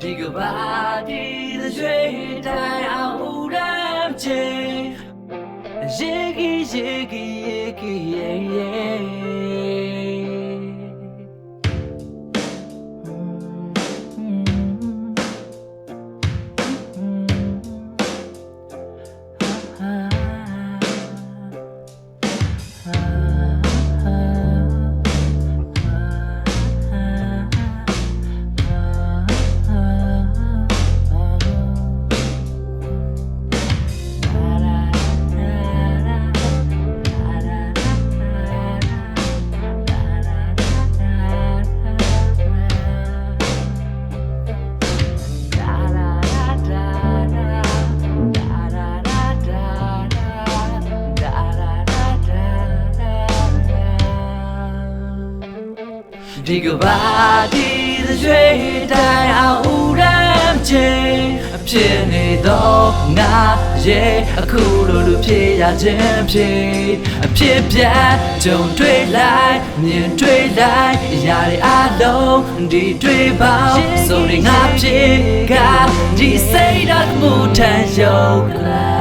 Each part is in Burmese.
ဒီကဘာဒီ the ရွှေတိုင်းအောင်ဦးရမ်းချေရေကြီးရေကြီးရေကြီးရေ ဒီကဘာဒီ the ရွှေတိုင်းအောင်ဦးရမ်းချေအဖြစ်နေတော့ငါရဲ့အခုလိုလူဖြစ်ရခြင်းဖြစ်အဖြစ်ပြတ်ကြုံတွေ့လိုက်မြင်တွေ့လိုက်အရာတွေအလုံးဒီတွေ့ပေါင်းဆိုရင်ငါဖြစ်ကဒီစိတ်ဓာတ်မှုထန်ရုံလို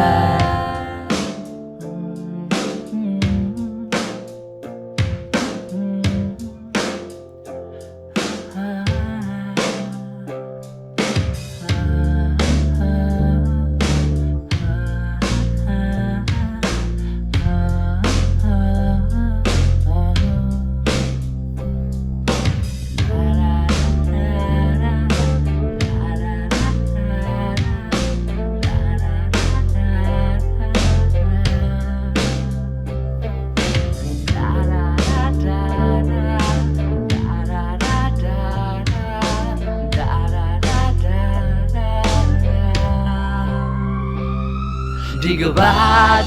ဒီကဘာ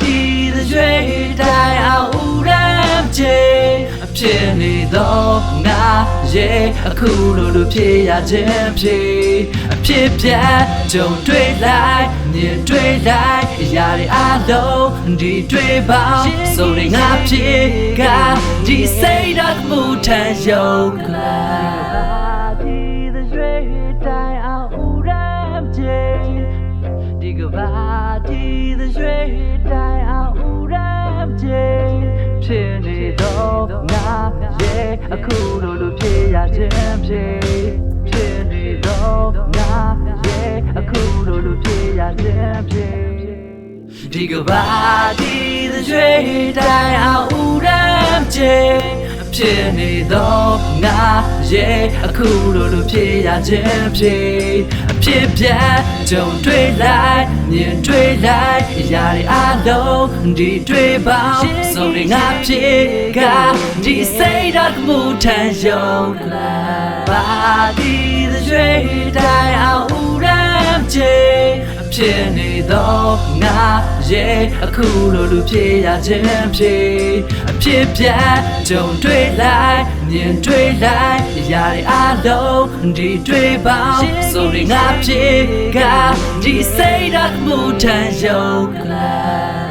ဒီ the ရွှေတိုင်းအောင်ဦးရမ်းချေအဖြစ်နေတော့ငါရဲ့အခုလိုလိုဖြစ်ရခြင်းဖြစ်အဖြစ်ပြတ်ကြုံတွေ့လိုက်မြင်တွေ့လိုက်အရာတွေအလုံးဒီတွေ့ပေါင်းဆိုရင်ငါဖြစ်ကဒီစိတ်ဓာတ်မှုထန်ရုံလိုက်ဒီ ဒီကဘာဒီ the ရွှေတိုင်းအောင်ဦးရမ်းချေဖြစ်နေတော့ငါရဲ့အခုလိုလိုဖြစ်ရခြင်းဖြစ်ဖြစ်နေတော့ငါရဲ့အခုလိုလိုဖြစ်ရခြင်းဖြစ်ဒီကဘာဒီ the ရွှေတိုင်းအောင်ဦးရမ်းချေ ဖြစ်နေတော့ငါရဲ့အခုလိုလိုဖြစ်ရခြင်းဖြစ်အဖြစ်ပြတ်ကြုံတွေ့လိုက်မြင်တွေ့လိုက်အရာတွေအလုံးဒီတွေ့ပေါင်းဆိုရင်ငါဖြစ်ကဒီစိတ်ဓာတ်မှုထန်ရုံလိုက်ပါဒီ the ရွှေတိုင်းအောင်ဦးရမ်းချေအ ဖြစ်နေတော့ငါရဲ့အခုလိုလူဖြစ်ရခြင်းဖြစ်အဖြစ်ပြတ်ကြုံတွေ့လိုက်မြင်တွေ့လိုက်အရာတွေအလုံးဒီတွေ့ပေါင်းဆိုရင်ငါဖြစ်ကဒီစိတ်ဓာတ်မှုထန်ရုံလိုက်